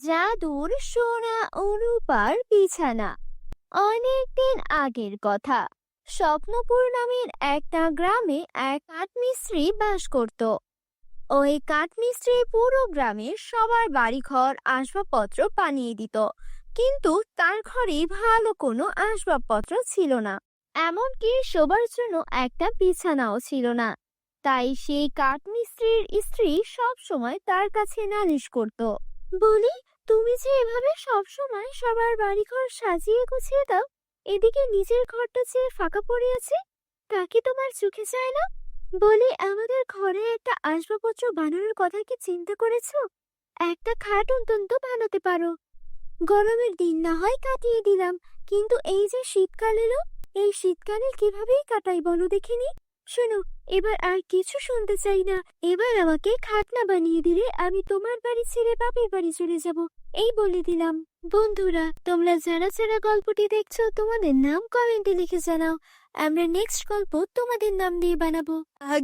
জাদুর সোনা অনুপার বিছানা। অনেকদিন আগের কথা। স্বপ্নপুর নামের একটা গ্রামে এক কাঠমিস্ত্রি বাস করত। ওই কাঠমিস্ত্রি পুরো গ্রামের সবার বাড়িঘর, আসবাবপত্র বানিয়ে দিত। কিন্তু তার ঘরে ভালো কোনো আসবাবপত্র ছিল না। এমনকি শোবার জন্য একটা বিছানাও ছিল না। তাই সেই কাঠমিস্ত্রির স্ত্রী সব সময় তার কাছে নালিশ করত। বলি তুমি যে এভাবে সব সময় সবার বাড়িঘর সাজিয়ে গুছিয়ে দাও, এদিকে নিজের ঘরটা যে ফাঁকা পড়ে আছে, তা কি তোমার চোখে যায় না? বলি, আমাদের ঘরে একটা আসবাবপত্র বানানোর কথা কি চিন্তা করেছ? একটা খাট অন্তত বানাতে পারো। গরমের দিন না হয় কাটিয়ে দিলাম, কিন্তু এই যে শীতকাল এলো, এই শীতকালে কিভাবেই কাটাই বলো দেখিনি? শোনো এবার আর কিছু শুনতে চাই না। এবার আমাকে খাটনা বানিয়ে দিলে আমি তোমার বাড়ি ছেড়ে বাপের বাড়ি চলে যাব। এই বলে দিলাম। বন্ধুরা তোমরা যারা যারা গল্পটি দেখছ তোমাদের নাম কমেন্টে লিখে জানাও। আমরা নেক্সট গল্প তোমাদের নাম দিয়ে বানাবো।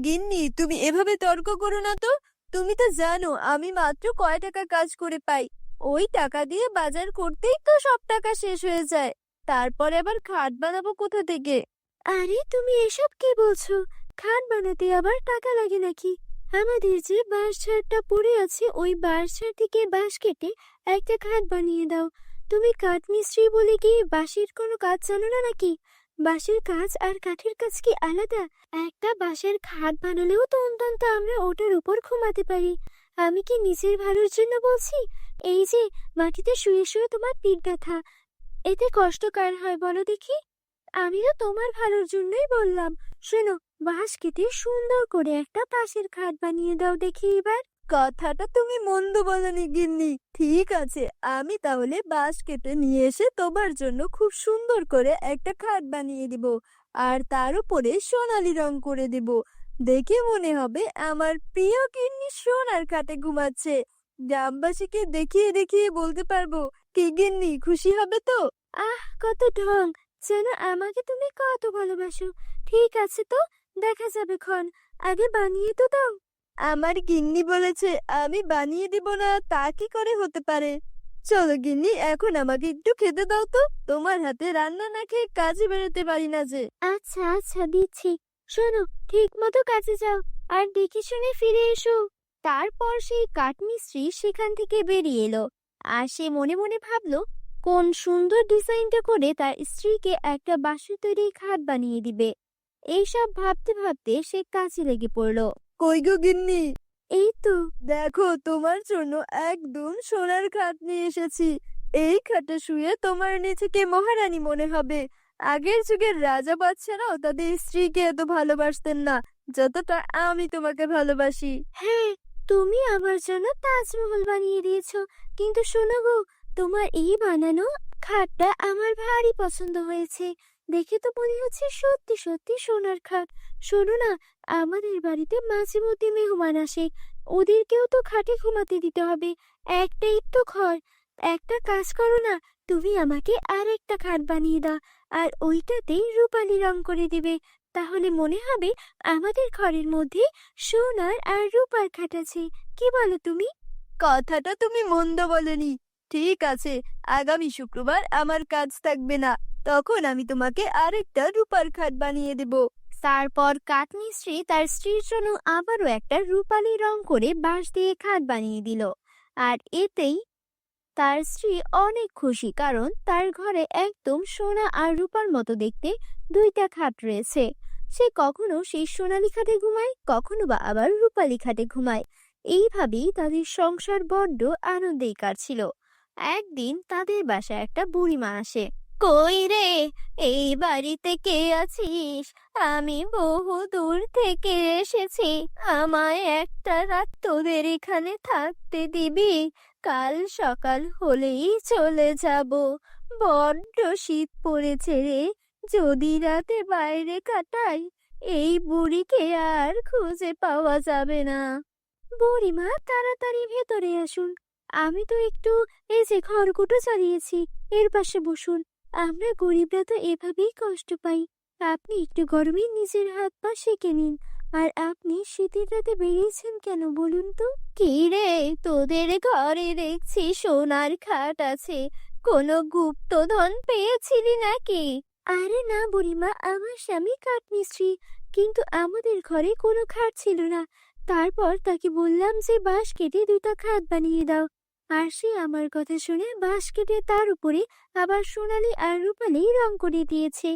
গিন্নি তুমি এভাবে তর্ক করো না তো। তুমি তো জানো আমি মাত্র কয় টাকা কাজ করে পাই। ওই টাকা দিয়ে বাজার করতেই তো সব টাকা শেষ হয়ে যায়। তারপরে আবার খাট বানাবো কোথা থেকে? আরে তুমি এসব কি বলছো? খাট বানাতে আবার টাকা লাগে নাকি? আমাদের যে বাঁশ ঝাড়টা পড়ে আছে, ওই বাঁশ ঝাড় থেকে বাঁশ কেটে একটা খাট বানিয়ে দাও। তুমি কাঠ মিস্ত্রি বলে কি বাঁশের কোনো কাজ জানো না নাকি? বাঁশের কাজ আর কাঠের কাজ কি আলাদা? একটা বাঁশের খাট বানালেও তো অন্তত আমরা ওটার উপর ঘুমাতে পারি। আমি কি নিজের ভালোর জন্য বলছি? এই যে, মাটিতে শুয়ে শুয়ে তোমার পিঠ ব্যথা। এতে কষ্ট কার হয় বলো দেখি? আমি তো তোমার ভালোর জন্যই বললাম। শোনো, বাঁশ কেটে সুন্দর করে একটা পাশের খাট বানিয়ে দাও দেখি এবার। কথাটা তুমি মন্দ বলনি গিন্নি। ঠিক আছে, আমি তাহলে বাঁশ কেটে নিয়ে এসে তোমার জন্য খুব সুন্দর করে একটা খাট বানিয়ে দিব। আর তার উপরে সোনালি রং করে দেব। দেখে মনে হবে আমার প্রিয় গিন্নি সোনার খাটে ঘুমাচ্ছে। গ্রামবাসীকে দেখিয়ে দেখিয়ে বলতে পারব, কি গিন্নি, খুশি হবে তো? আহ, কত ঢং! যেন আমাকে তুমি কত ভালোবাসো। ঠিক আছে তো, দেখা যাবে ক্ষণ। আগে বানিয়ে তো দাও। আমার গিন্নি বলেছে, আমি বানিয়ে দিব না, তা কি করে হতে পারে? চলো গিন্নি, এখন আমাকে একটু খেতে দাও তো। তোমার হাতে রান্না না খেয়ে কাজে বেরোতে পারি না যে। আচ্ছা আচ্ছা দিচ্ছি। শোনো ঠিক মতো কাজে যাও। আর দেখে শুনে ফিরে এসো। তারপর সেই কাঠমিস্ত্রি সেখান থেকে বেরিয়ে এলো। আর সে মনে মনে ভাবলো কোন সুন্দর ডিজাইনটা করে তার স্ত্রীকে একটা বাঁশের তৈরি খাট বানিয়ে দিবে। এইসব ভাবতে ভাবতে সে কাজে লেগে পড়ল। কই গো গিন্নি? এই তো। দেখো তোমার জন্য একদম সোনার খাট নিয়ে এসেছি। এই খাটে শুয়ে তোমার নিজেকে মহারানী মনে হবে। আগের যুগের রাজা বাচ্চারাও তাদের স্ত্রীকে এত ভালোবাসতেন না যতটা আমি তোমাকে ভালোবাসি। হ্যাঁ তুমি আমার জন্য তাজমহল বানিয়ে দিয়েছ। কিন্তু শোনো গো তোমার এই বানানো খাটটা আমার ভারী পছন্দ হয়েছে। দেখে তো মনে হচ্ছে সত্যি সত্যি সোনার খাট। শোনো না, আমাদের বাড়িতে মাঝে মধ্যে মেহমান আসে। ওদেরকেও তো খাটে ঘুমাতে দিতে হবে। একটাই তো ঘর। একটা কাজ করো না, তুমি আমাকে আর একটা খাট বানিয়ে দাও। আর ওইটাতেই রূপালি রং করে দিবে। তাহলে মনে হবে আমাদের ঘরের মধ্যে সোনার আর রূপার খাট আছে। কি বলো তুমি? কথাটা তুমি মন্দ বলনি। ঠিক আছে, আগামী শুক্রবার আমার কাজ থাকবে না, তখন আমি তোমাকে আরেকটা রূপার খাট বানিয়ে দেব। তারপর কাঠমিস্ত্রি তার স্ত্রীর জন্য আবারও একটা রূপালি রং করে বাঁশ দিয়ে খাট বানিয়ে দিল। আর এতেই তার স্ত্রী অনেক খুশি, কারণ তার ঘরে একদম সোনা আর রূপার মতো দেখতে দুইটা খাট রয়েছে। সে কখনো সেই সোনালি খাটে ঘুমায়, কখনো বা আবার রূপালি খাটে ঘুমায়। এইভাবেই তাদের সংসার বড্ড আনন্দেই কাটছিল। একদিন তাদের বাসায় একটা বুড়িমা আসে। কই রে, এই বাড়িতে কে আছিস? আমি বহু দূর থেকে এসেছি। আমায় একটা রাত তোদের এখানে থাকতে দিবি। কাল সকাল হলেই চলে যাব। বড্ড শীত পড়েছে রে। যদি রাতে বাইরে কাটাই, এই বুড়িকে আর খুঁজে পাওয়া যাবে না। বুড়িমা, তাড়াতাড়ি ভেতরে আসুন। আমি তো একটু এই যে খড়কুটো চালিয়েছি এর পাশে বসুন। আমরা গরিবরা তো এভাবেই কষ্ট পাই। আপনি একটু গরমে নিজের হাত পা সেঁকে নিন। আর আপনি শীতের রাতে বেরিয়েছেন কেন বলুন তো? কি রে তোদের ঘরে দেখছি সোনার খাট আছে। কোনো গুপ্তধন পেয়েছিলি নাকি? আরে না বুড়িমা আমার স্বামী কাঠমিস্ত্রি। কিন্তু আমাদের ঘরে কোনো খাট ছিল না। তারপর তাকে বললাম যে বাঁশ কেটে দুটো খাট বানিয়ে দাও। আর সে আমার কথা শুনে বাঁশ কেটে তার উপরে আবার সোনালি আর রূপালি রং করে দিয়েছে।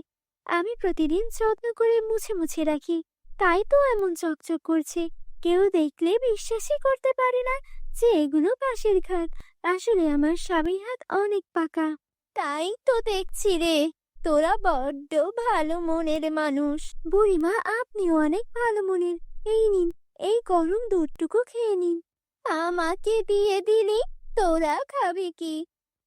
আমি প্রতিদিন যত্ন করে মুছে মুছে রাখি। তাই তো এমন চকচক করছে। কেউ দেখলে বিশ্বাসই করতে পারে না যে এগুলো বাঁশের খাট আসলে আমার স্বামীর হাত অনেক পাকা। তাই তো দেখছি রে তোরা বড্ড ভালো মনের মানুষ। বুড়িমা আপনিও অনেক ভালো মনের। এই নিন। এই গরম দুধটুকু খেয়ে নিন। আমাকে দিয়ে দিলি, তোরা খাবে কি?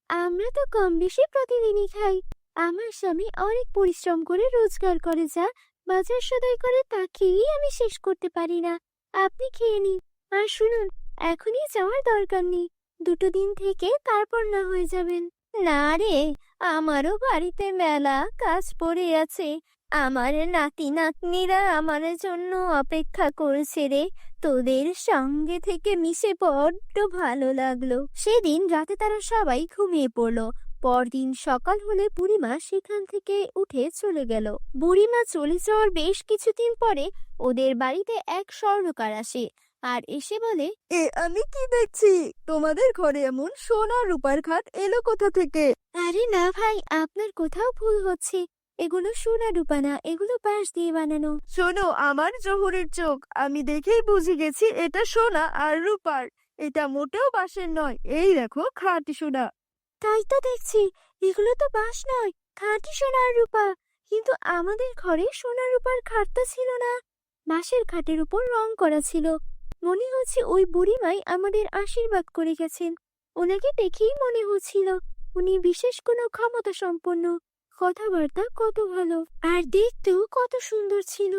আমরা তো কম বেশি প্রতিদিনই খাই। আমার স্বামী অনেক পরিশ্রম করে রোজগার করে যা, বাজার সদাই করে তা খেয়েই আমি শেষ করতে পারি না। আপনি খেয়ে নিন। আর শুনুন, এখনই যাওয়ার দরকার নেই। দুটো দিন থেকে তারপর না হয়ে যাবেন। না রে, আমারও বাড়িতে মেলা কাজ পড়ে আছে। আমার নাতি নাতনিরা আমার জন্য অপেক্ষা করছে রে। তোদের সঙ্গে থেকে মিশে বড্ড ভালো লাগল। সেদিন রাতে তারা সবাই ঘুমিয়ে পড়ল। পরদিন সকাল হলে বুড়িমা সেখান থেকে উঠে চলে গেল। বুড়িমা চলে যাওয়ার বেশ কিছুদিন পরে ওদের বাড়িতে এক স্বর্ণকার আসে আর এসে বলে এ আমি কি দেখছি? তোমাদের ঘরে এমন সোনা রূপার খাট এলো কোথা থেকে? আরে না ভাই আপনার কোথাও ভুল হচ্ছে। এগুলো সোনা রূপা না এগুলো বাঁশ দিয়ে বানানো। শোনো আমার জোহরের চোখ আমি দেখেই বুঝে গেছি এটা সোনা আর রূপার। এটা মোটেও বাঁশের নয় এই দেখো খাঁটি সোনা। তাই তো দেখছি এগুলো তো বাঁশ নয় খাঁটি সোনা আর রূপা। কিন্তু আমাদের ঘরে সোনা রূপার খাটটা ছিল না। বাঁশের খাটের উপর রং করা ছিল। মনে হচ্ছে ওই বুড়িমাই আমাদের আশীর্বাদ করে গেছেন। ওনাকে দেখেই মনে হচ্ছিল উনি বিশেষ কোনো ক্ষমতা সম্পন্ন কথাবার্তা কত ভালো। আর দেখতেও কত সুন্দর ছিল।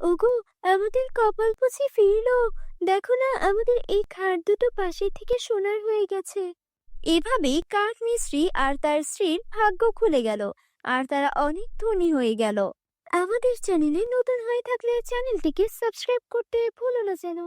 ওগো, আমাদের কপাল পুছি ফিরলো। দেখো না, আমাদের এই খাট দুটো পাশে থেকে সোনার হয়ে গেছে। এভাবেই কাঠ মিস্ত্রি আর তার স্ত্রীর ভাগ্য খুলে গেল, আর তারা অনেক ধনী হয়ে গেল। আমাদের চ্যানেলে নতুন হয়ে থাকলে চ্যানেলটিকে সাবস্ক্রাইব করতে ভুলো না যেন।